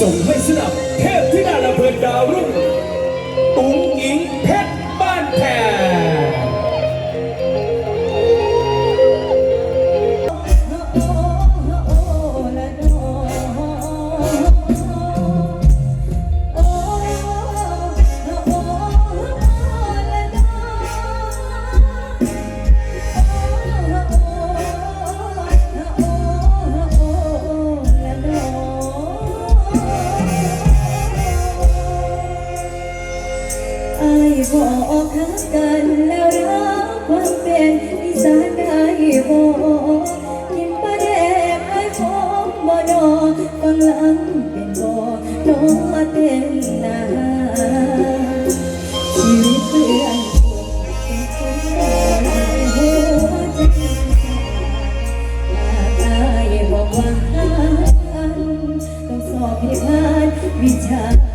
ส่งใบอกหักกันแล้วรักความเป็นอีสานได้บอกกินปลาแดกไอ้พบบ่ดอกฟังลังเป็นบ่นอเต้นนาชีวิตเพื่อนเป็นคนหัวใจอยากอายบอกว่าต้องสอบให้ผ่านวิชา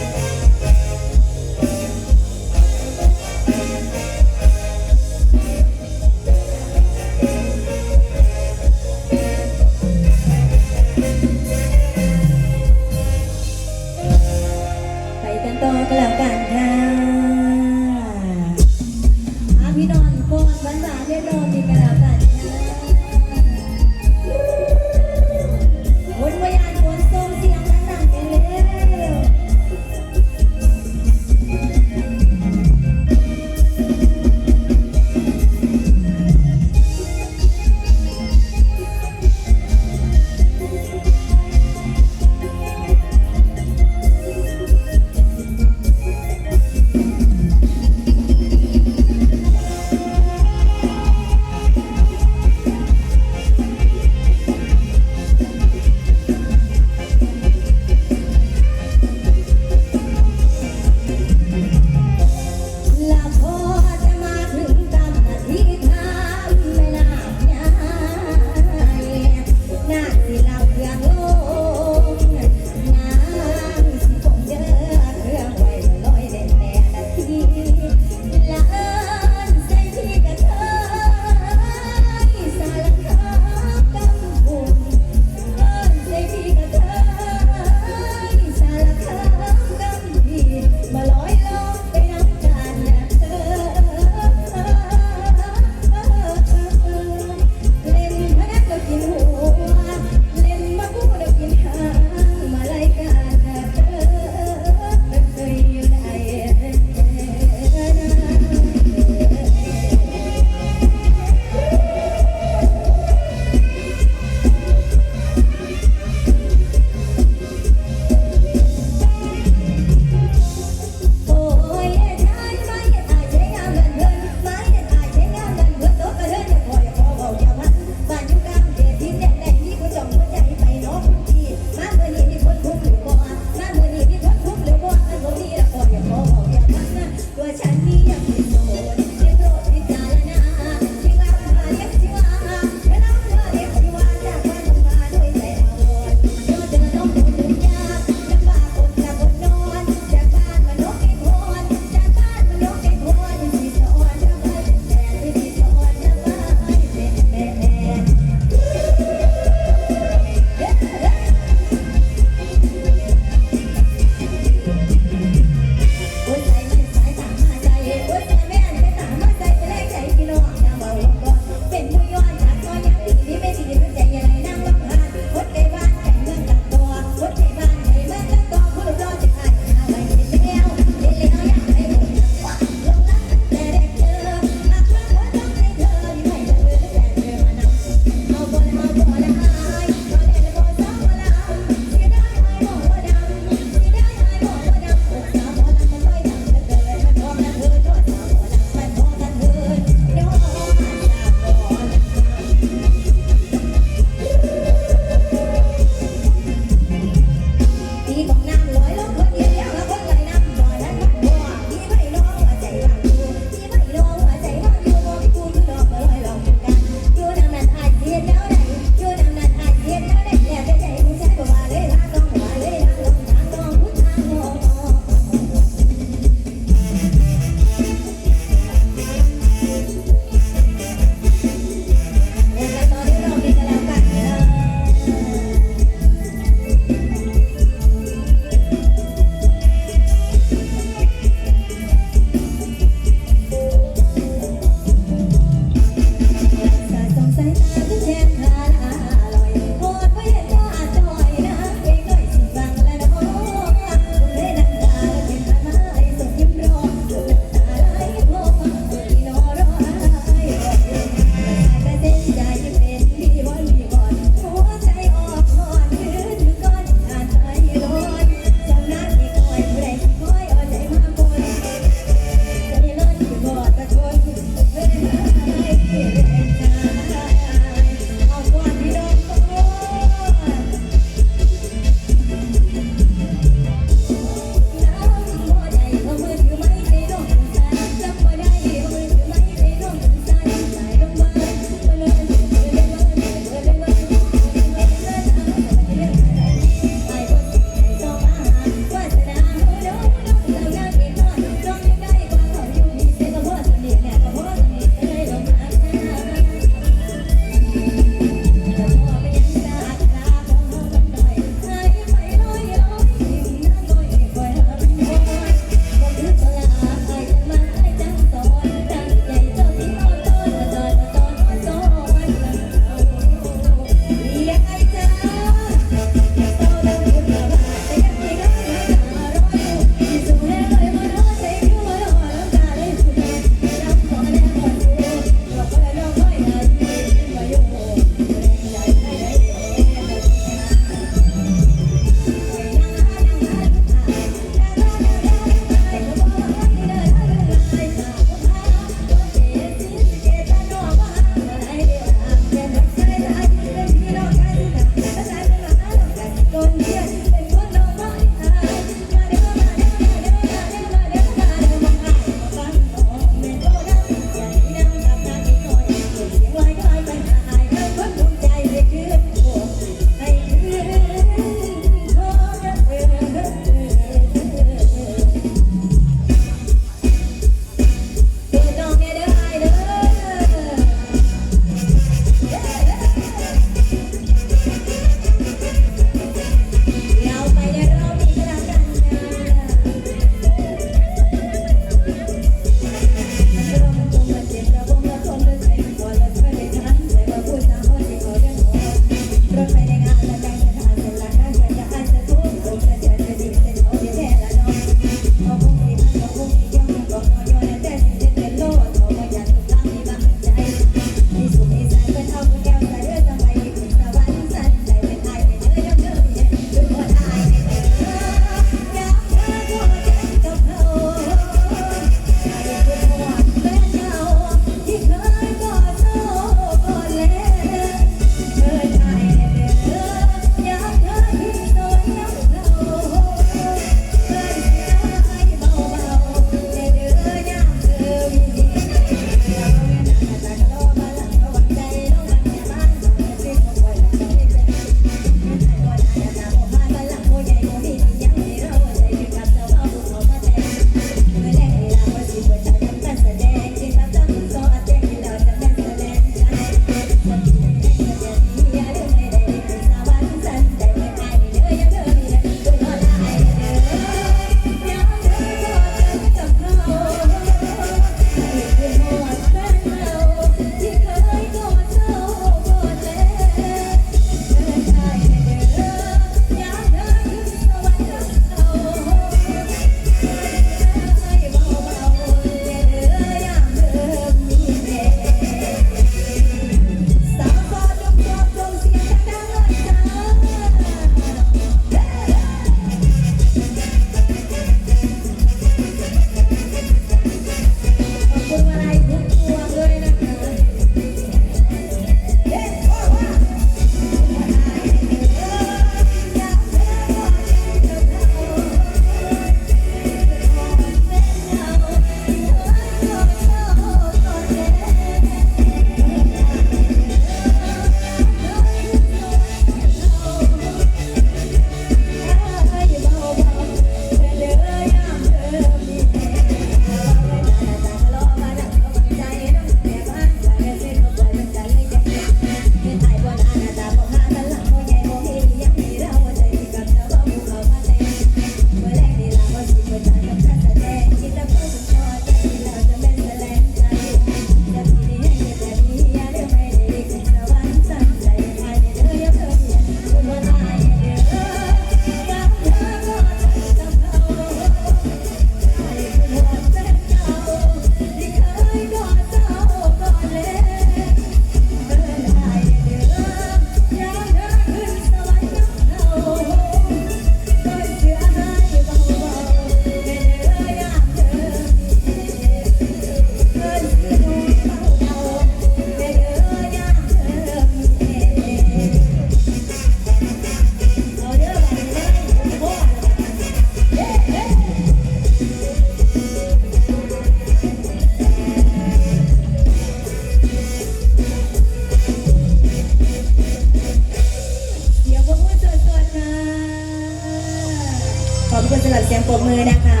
ขอบคุณสำหรับเสียงปรบมือนะคะ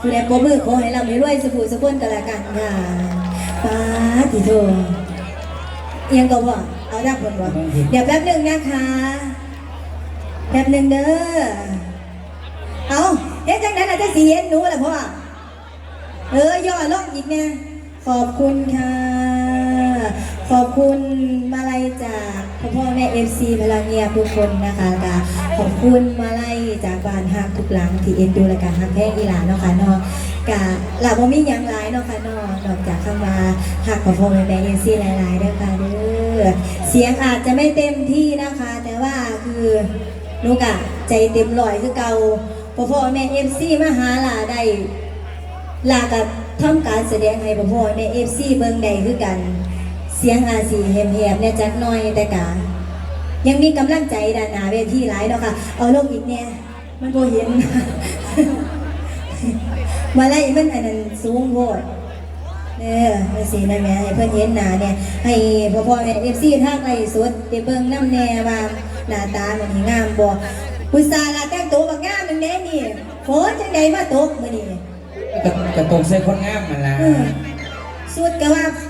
คุณแอบปรบมือขอให้เราไม่รวยสุขุสุขนกันละกันค่ะป้าติโตยังก็ว่เอาดับคนว่เดี๋ยวแป๊บหนึ่งนะคะแป๊บหนึ่งเด้อเอาเฮ็ดจังนั้นอาจจะสีเห็นหนูแหละพ่อเออย่อลงอีกเนี่ยขอบคุณค่ะ ขอบคุณมาลัยจากพ่อพ่อแม่เอฟซีพลังเงียทุกคนนะคะกะขอบคุณมาลัยจากบ้านฮักทุกหลังที่เอ็นดูและกะฮักแพ้อีหลานเนาะค่ะเนาะกะหลับว่ามียังหลายเนาะค่ะเนาะนอกจากคำว่าฮักขอพ่อแม่แม่เอฟซีหลายๆด้อค่ะเด้อเสียงอาจจะไม่เต็มที่นะคะ แต่ว่าคือลูกอะใจเต็มร้อยคือเก่าพ่อพ่อแม่เอฟซีมาหาหลาได้ลากับทำการแสดงให้พ่อพ่อในเอฟซีเบิงใดคือกัน เสียงอาสีเหียบๆเนี่ยจักหน้อยแต่กายังมีกำลังใจด้านหน้าเวทีหลายเนาะค่ะ เอาลงอีกเนี่ยมันโบเห็น มาไล่มันอันนั้นสูงโพดเออมาสีนะแม่ให้เพื่อนเห็นหน้าเนี่ย ให้พ่อพ่อแม่เอฟซีทางไลฟ์สดไปเบิ่งน้ำแน่ว่าหน้าตามันนี่งามบ่พุทธาลาแต่งตัวบักงามนึงแน่นี่โฟนจังใดมาตกมื้อนี้กระกระตรงใส่คนงามมาละเออสุดก็ว่าบักงามหนึ่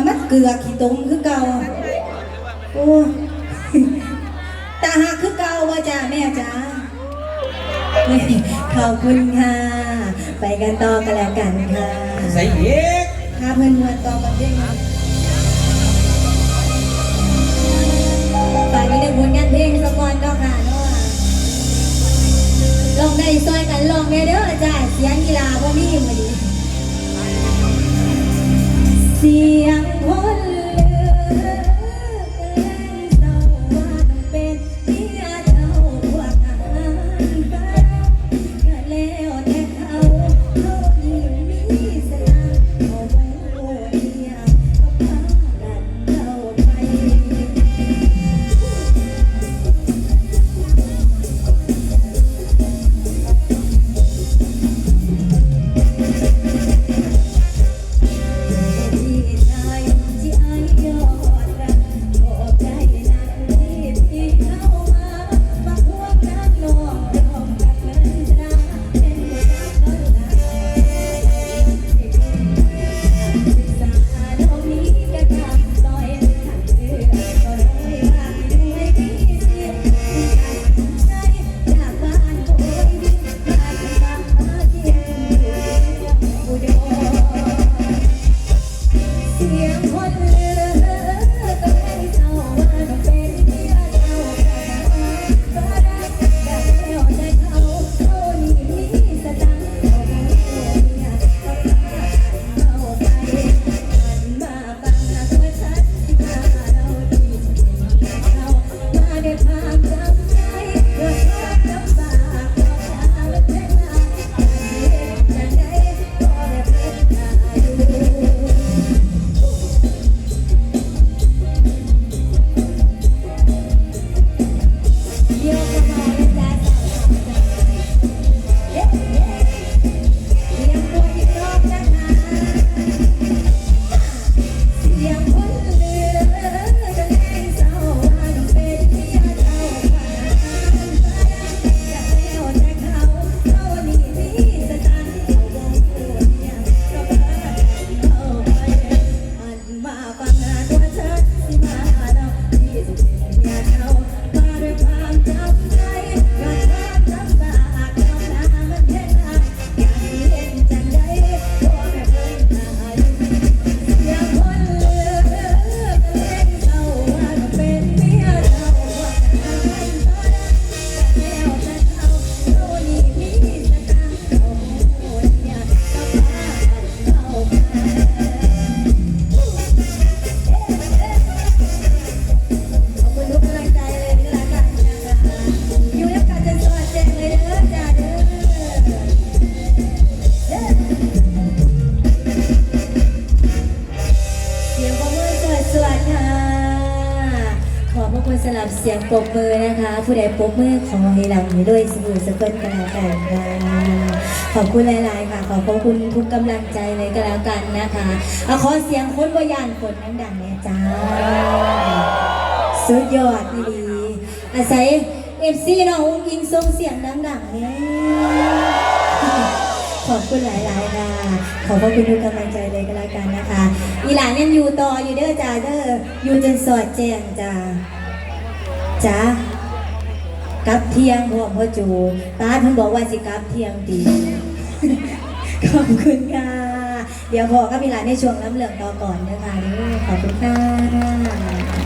งก็มัดเกลือขี้ตมคือเก่าโอ้ตาหักคือเก่าว่าจ้าแม่จ้าขอบคุณค่ะ ไปกันต่อกันแล้วกันค่ะ ใส่เย็กถ้าเพื่อนมวนต่อกันด้วยนะฝากนี้ในผลงานเพลงสกอนก็ค่ะเนาะลองได้ซอยกันลองได้เด้อจ้าเสียงกีฬาบ่มีมื้อนี้เสีย ปรบมือนะคะ ผู้ใดปรบมือขอให้เราด้วยสบู่สกุลกันแล้วกันค่ะขอบคุณหลาย ๆ ค่ะ ขอบพระคุณทุกกำลังใจเลยก็แล้วกันนะคะเอาขอเสียงคนบยานฝนดังๆเนี่ยจ้า สุดยอดดี อาศัยเอฟซีน้องอิงส่งเสียงดังๆเนี่ยขอบคุณหลายๆค่ะ ขอบพระคุณทุกกำลังใจเลยก็แล้วกันนะคะ อีหลานยังอยู่ต่ออยู่เด้อจ้าเด้ออยู่จนสอดแจ้งจ้า จ้ากลับเที่ยงพวกพ่อจูตาเพิ่นบอกว่าสิกลับเที่ยงดีขอบคุณค่ะ เดี๋ยวพอกับพี่หลานในช่วงน้ำเหลืองต่อก่อนนะคะเด้อขอบคุณค่ะ